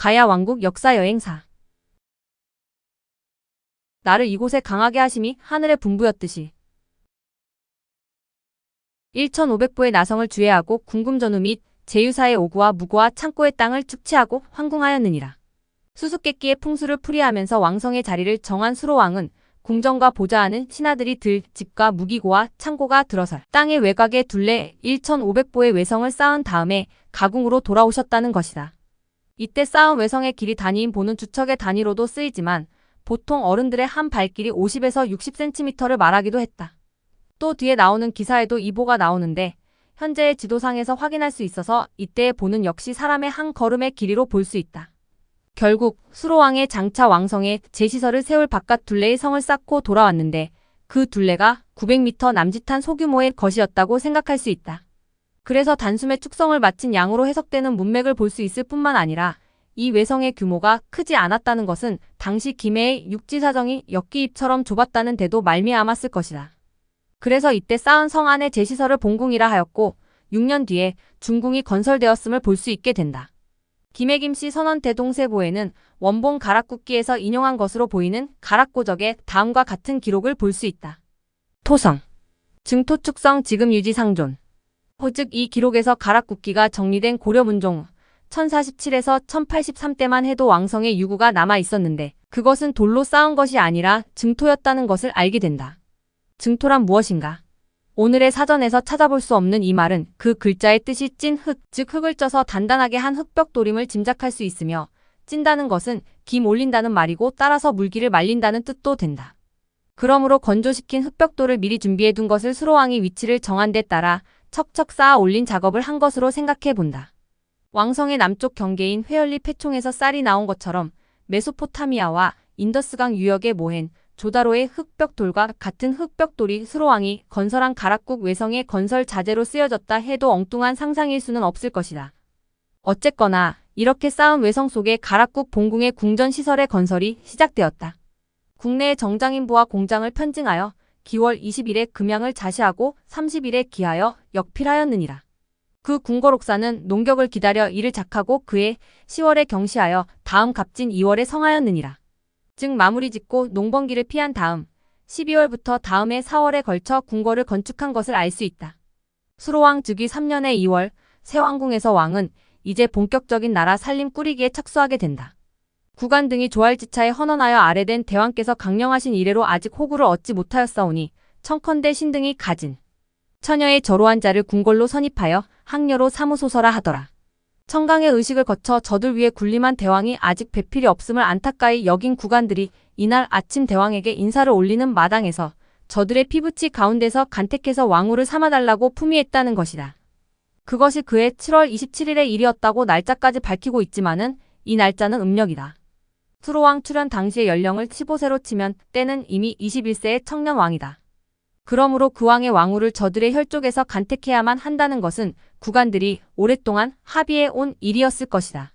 가야 왕국 역사 여행사. 나를 이곳에 강하게 하심이 하늘의 분부였듯이. 1500부의 나성을 주해하고 궁금전후 및 제유사의 오구와 무고와 창고의 땅을 축치하고 황궁하였느니라. 수수께끼의 풍수를 풀이하면서 왕성의 자리를 정한 수로왕은 궁정과 보좌하는 신하들이 들 집과 무기고와 창고가 들어설 땅의 외곽에 둘레 1500보의 외성을 쌓은 다음에 가궁으로 돌아오셨다는 것이다. 이때 쌓은 외성의 길이 단위인 보는 주척의 단위로도 쓰이지만 보통 어른들의 한 발길이 50에서 60cm를 말하기도 했다. 또 뒤에 나오는 기사에도 이 보가 나오는데 현재의 지도상에서 확인할 수 있어서 이때의 보는 역시 사람의 한 걸음의 길이로 볼 수 있다. 결국 수로왕의 장차 왕성에 제시설을 세울 바깥 둘레의 성을 쌓고 돌아왔는데 그 둘레가 900m 남짓한 소규모의 것이었다고 생각할 수 있다. 그래서 단숨에 축성을 마친 양으로 해석되는 문맥을 볼 수 있을 뿐만 아니라 이 외성의 규모가 크지 않았다는 것은 당시 김해의 육지 사정이 역기입처럼 좁았다는 데도 말미암았을 것이다. 그래서 이때 쌓은 성 안의 제시설을 본궁이라 하였고 6년 뒤에 중궁이 건설되었음을 볼 수 있게 된다. 김해김씨 선원 대동세보에는 원본 가락국기에서 인용한 것으로 보이는 가락고적의 다음과 같은 기록을 볼 수 있다. 토성 증토축성 지금 유지 상존 호즉 이 기록에서 가락국기가 정리된 고려문종 1047에서 1083때만 해도 왕성의 유구가 남아 있었는데 그것은 돌로 쌓은 것이 아니라 증토였다는 것을 알게 된다. 증토란 무엇인가? 오늘의 사전에서 찾아볼 수 없는 이 말은 그 글자의 뜻이 찐 흙, 즉 흙을 쪄서 단단하게 한 흙벽 도림을 짐작할 수 있으며 찐다는 것은 김 올린다는 말이고 따라서 물기를 말린다는 뜻도 된다. 그러므로 건조시킨 흙벽돌을 미리 준비해 둔 것을 수로왕이 위치를 정한 데 따라 척척 쌓아 올린 작업을 한 것으로 생각해 본다. 왕성의 남쪽 경계인 회열리 패총에서 쌀이 나온 것처럼 메소포타미아와 인더스강 유역의 모헨, 조다로의 흑벽돌과 같은 흑벽돌이 수로왕이 건설한 가락국 외성의 건설 자재로 쓰여졌다 해도 엉뚱한 상상일 수는 없을 것이다. 어쨌거나 이렇게 쌓은 외성 속에 가락국 본궁의 궁전 시설의 건설이 시작되었다. 국내의 정장인부와 공장을 편증하여 기월 20일에 금양을 자시하고 30일에 기하여 역필하였느니라. 그 궁궐옥사는 농격을 기다려 이를 작하고 그해 10월에 경시하여 다음 갑진 2월에 성하였느니라. 즉 마무리 짓고 농번기를 피한 다음 12월부터 다음 해 4월에 걸쳐 궁궐을 건축한 것을 알 수 있다. 수로왕 즉위 3년의 2월 세왕궁에서 왕은 이제 본격적인 나라 살림 꾸리기에 착수하게 된다. 구간 등이 조할지차에 헌원하여 아래된 대왕께서 강령하신 이래로 아직 호구를 얻지 못하였사오니 청컨대 신등이 가진 처녀의 저로한 자를 궁궐로 선입하여 항려로 사무소서라 하더라. 청강의 의식을 거쳐 저들 위에 군림한 대왕이 아직 배필이 없음을 안타까이 여긴 구간들이 이날 아침 대왕에게 인사를 올리는 마당에서 저들의 피부치 가운데서 간택해서 왕후를 삼아달라고 품위했다는 것이다. 그것이 그해 7월 27일의 일이었다고 날짜까지 밝히고 있지만은 이 날짜는 음력이다. 수로왕 출현 당시의 연령을 15세로 치면 때는 이미 21세의 청년 왕이다. 그러므로 그 왕의 왕후를 저들의 혈족에서 간택해야만 한다는 것은 구간들이 오랫동안 합의해 온 일이었을 것이다.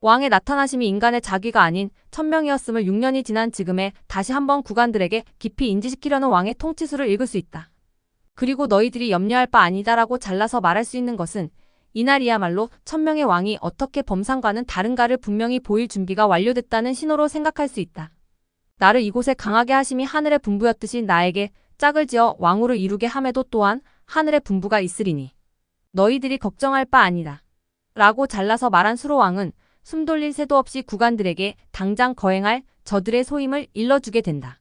왕의 나타나심이 인간의 자기가 아닌 천명이었음을 6년이 지난 지금에 다시 한번 구간들에게 깊이 인지시키려는 왕의 통치수를 읽을 수 있다. 그리고 너희들이 염려할 바 아니다라고 잘라서 말할 수 있는 것은 이날이야말로 천명의 왕이 어떻게 범상과는 다른가를 분명히 보일 준비가 완료됐다는 신호로 생각할 수 있다. 나를 이곳에 강하게 하심이 하늘의 분부였듯이 나에게 짝을 지어 왕후를 이루게 함에도 또한 하늘의 분부가 있으리니 너희들이 걱정할 바 아니다. 라고 잘라서 말한 수로왕은 숨 돌릴 새도 없이 구간들에게 당장 거행할 저들의 소임을 일러주게 된다.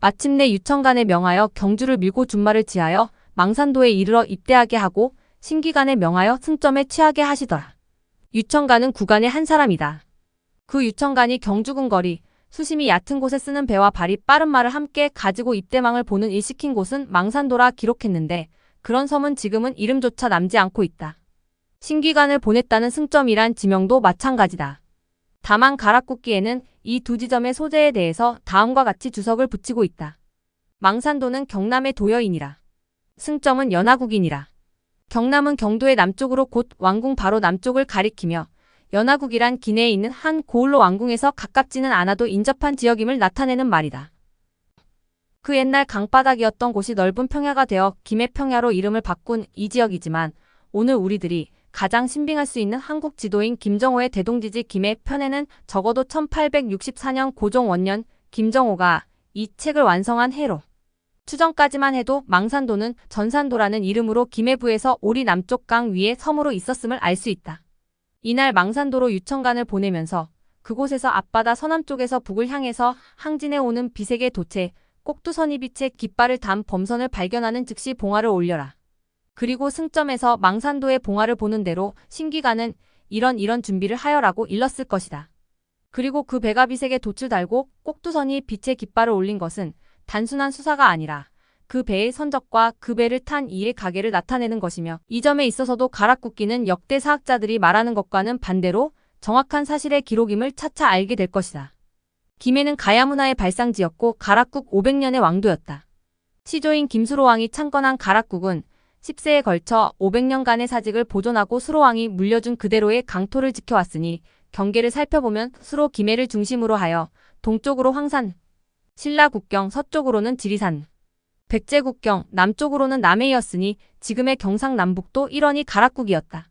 마침내 유천간에 명하여 경주를 밀고 준말을 지하여 망산도에 이르러 입대하게 하고 신기간에 명하여 승점에 취하게 하시더라. 유천간은 구간의 한 사람이다. 그 유천간이 경주군 거리, 수심이 얕은 곳에 쓰는 배와 발이 빠른 말을 함께 가지고 입대망을 보는 일 시킨 곳은 망산도라 기록했는데 그런 섬은 지금은 이름조차 남지 않고 있다. 신기관을 보냈다는 승점이란 지명도 마찬가지다. 다만 가락국기에는 이 두 지점의 소재에 대해서 다음과 같이 주석을 붙이고 있다. 망산도는 경남의 도여인이라. 승점은 연화국인이라. 경남은 경도의 남쪽으로 곧 왕궁 바로 남쪽을 가리키며 연화국이란 기내에 있는 한 고을로 왕궁에서 가깝지는 않아도 인접한 지역임을 나타내는 말이다. 그 옛날 강바닥이었던 곳이 넓은 평야가 되어 김해 평야로 이름을 바꾼 이 지역이지만 오늘 우리들이 가장 신빙할 수 있는 한국 지도인 김정호의 대동지지 김해 편에는 적어도 1864년 고종 원년 김정호가 이 책을 완성한 해로 추정까지만 해도 망산도는 전산도라는 이름으로 김해부에서 오리 남쪽 강 위에 섬으로 있었음을 알 수 있다. 이날 망산도로 유청관을 보내면서 그곳에서 앞바다 서남쪽에서 북을 향해서 항진해 오는 비색의 도체 꼭두선이 빛의 깃발을 담 범선을 발견하는 즉시 봉화를 올려라. 그리고 승점에서 망산도의 봉화를 보는 대로 신기가는 이런 이런 준비를 하여라고 일렀을 것이다. 그리고 그 배가 비색에 돛을 달고 꼭두선이 빛의 깃발을 올린 것은 단순한 수사가 아니라 그 배의 선적과 그 배를 탄 이의 가게를 나타내는 것이며 이 점에 있어서도 가락국기는 역대 사학자들이 말하는 것과는 반대로 정확한 사실의 기록임을 차차 알게 될 것이다. 김해는 가야 문화의 발상지였고 가락국 500년의 왕도였다. 시조인 김수로왕이 창건한 가락국은 10세에 걸쳐 500년간의 사직을 보존하고 수로왕이 물려준 그대로의 강토를 지켜왔으니 경계를 살펴보면 수로 김해를 중심으로 하여 동쪽으로 황산, 신라 국경, 서쪽으로는 지리산, 백제국경, 남쪽으로는 남해였으니 지금의 경상남북도 일원이 가락국이었다.